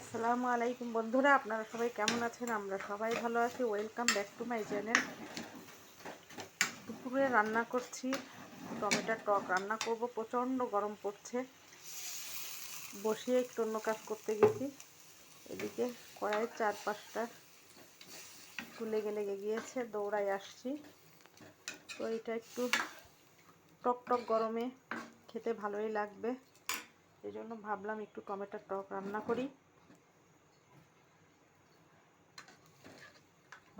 আসসালামু আলাইকুম বন্ধুরা, আপনারা সবাই কেমন আছেন? আমরা সবাই ভালো আছি। Welcome back to my channel দুপুরে রান্না করছি টমেটোর টক। রান্না করব, প্রচণ্ড গরম পড়ছে। বসিয়ে একটু অন্য কাজ করতে গেছি। এদিকে কড়াইয়ের চার পাঁচটা তুলে গেলে গিয়েছে দৌড়াই আসছি। তো এটা একটু টক টক গরমে খেতে ভালোই লাগবে। এই জন্য ভাবলাম একটু টমেটোর টক রান্না করি।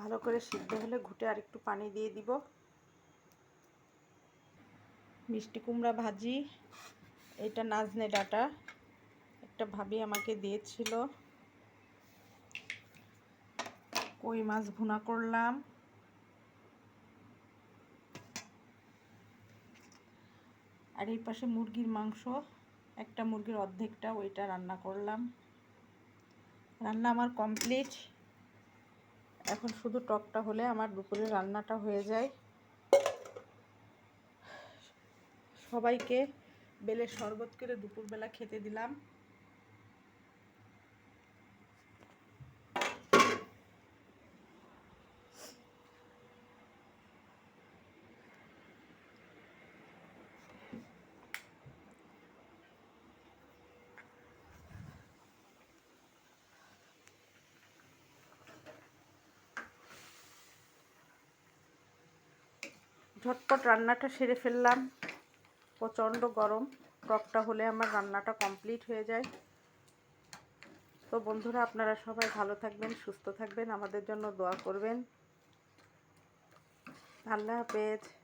ভালো করে সিদ্ধ হলে ঘুটে আর একটু পানি দিয়ে দিব। মিষ্টি কুমড়া ভাজি, এটা নাজনে ডাটা, একটা ভাবি আমাকে দিয়েছিল। কই মাছ ভুনা করলাম। আর এই পাশে মুরগির মাংস, একটা মুরগির অর্ধেকটা ওইটা রান্না করলাম। রান্না আমার কমপ্লিট। এখন শুধু টকটা হলে আমার দুপুরের রান্নাটা হয়ে যায়। সবাইকে বেলে শরবত করে দুপুরবেলা খেতে দিলাম। ঝটপট রান্নাটা সেরে ফেললাম। প্রচণ্ড গরম। টকটা হলে আমার রান্নাটা কমপ্লিট হয়ে যায়। তো বন্ধুরা, আপনারা সবাই ভালো থাকবেন, সুস্থ থাকবেন। আমাদের জন্য দোয়া করবেন। আল্লাহ হাফেজ।